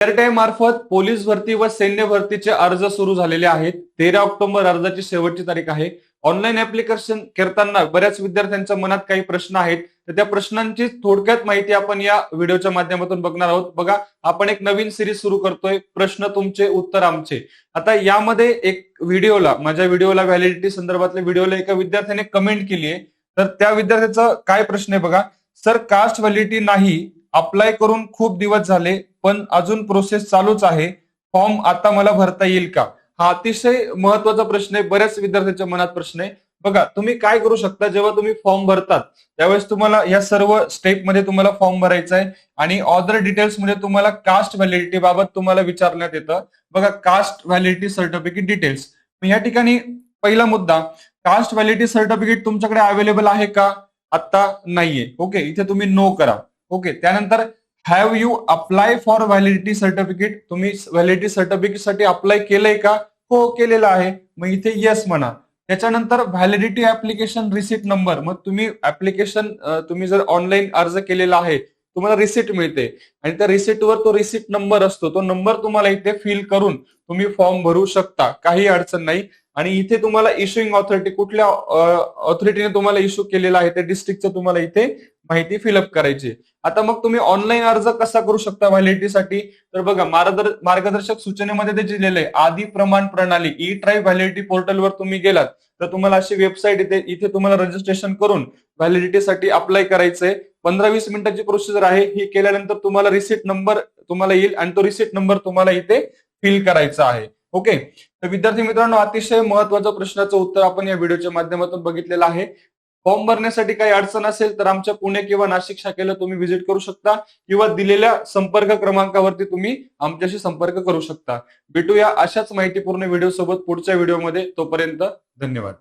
सीआरटीआय मार्फत पोलीस भरती व सैन्य भरतीचे अर्ज सुरू झालेले आहेत. तेरा ऑक्टोबर अर्जाची शेवटची तारीख आहे. ऑनलाईन ऍप्लिकेशन करताना बऱ्याच विद्यार्थ्यांच्या मनात काही प्रश्न आहेत. तर त्या प्रश्नांची थोडक्यात माहिती आपण या व्हिडिओच्या माध्यमातून बघणार आहोत. बघा आपण एक नवीन सिरीज सुरू करतोय. प्रश्न तुमचे उत्तर आमचे. आता यामध्ये एक व्हिडिओला माझ्या व्हिडिओला व्हॅलिडिटी संदर्भातल्या व्हिडिओला एका विद्यार्थ्याने कमेंट केली आहे तर त्या विद्यार्थ्याचा काय प्रश्न आहे बघा? सर कास्ट व्हॅलिडिटी नाही. अप्लाय करून खूप दिवस झाले पण अजून प्रोसेस चालूच आहे. फॉर्म आता मला भरता येईल का? हा अतिशय महत्त्वाचा प्रश्न आहे बऱ्याच विद्यार्थ्यांच्या मनात प्रश्न आहे. बघा तुम्ही काय करू शकता जेव्हा तुम्ही फॉर्म भरतात? त्यावेळेस तुम्हाला या सर्व स्टेपमध्ये तुम्हाला फॉर्म भरायचा आहे आणि ऑदर डिटेल्समध्ये तुम्हाला कास्ट व्हॅलिडिटी बाबत तुम्हाला विचारण्यात येतं. बघा कास्ट व्हॅलिडिटी सर्टिफिकेट डिटेल्स या ठिकाणी पहिला मुद्दा कास्ट व्हॅलिडिटी सर्टिफिकेट तुमच्याकडे अवेलेबल आहे का? आता नाहीये. ओके इथे तुम्ही नो करा. ओके त्यानंतर have you apply for validity certificate तुम्ही व्हॅलिडिटी सर्टिफिकेटसाठी अप्लाय केलंय का? हो केलेलं आहे. मग इथे येस म्हणा. त्याच्यानंतर व्हॅलिडिटी ऍप्लिकेशन रिसिट नंबर मग तुम्ही ऍप्लिकेशन तुम्ही जर ऑनलाईन अर्ज केलेला आहे तुम्हाला रिसिट मिळते. आणि त्या रिसिटवर तो रिसिट नंबर असतो. तो नंबर तुम्हाला इथे फिल करून तुम्ही फॉर्म भरू शकता. काही अडचण नाही. आणि इथे तुम्हाला इश्युइंग ऑथॉरिटी कुठल्या ऑथॉरिटीने तुम्हाला इश्यू केलेला आहे त्या डिस्ट्रिक्टचं तुम्हाला इथे माहिती फिलअप करायची. आता मग तुम्ही ऑनलाईन अर्ज कसा करू शकता व्हॅलिडिटीसाठी तर बघा मार्गदर्शक सूचनेमध्ये ते दिलेलं आहे आदी प्रमाण प्रणाली ई ट्राईव्ह व्हॅलिडिटी पोर्टलवर तुम्ही गेलात तर तुम्हाला अशी वेबसाईट इथे इथे तुम्हाला रजिस्ट्रेशन करून व्हॅलिडिटीसाठी अप्लाय करायचंय. पंधरा वीस मिनिटाची प्रोसिजर आहे. ही केल्यानंतर तुम्हाला रिसिट नंबर तुम्हाला येईल आणि तो रिसिट नंबर तुम्हाला इथे फिल करायचा आहे. ओके तर विद्यार्थी मित्रांनो अतिशय महत्त्वाच्या प्रश्नाचं उत्तर आपण या व्हिडिओच्या माध्यमातून बघितलेलं आहे. फॉर्म भरण्यासाठी काही अडचण असेल तर आमच्या पुणे किंवा नाशिक शाखेला तुम्ही व्हिजिट करू शकता किंवा दिलेल्या संपर्क क्रमांकावरती तुम्ही आमच्याशी संपर्क करू शकता. भेटूया अशाच माहितीपूर्ण व्हिडिओ सोबत पुढच्या व्हिडिओमध्ये तोपर्यंत धन्यवाद.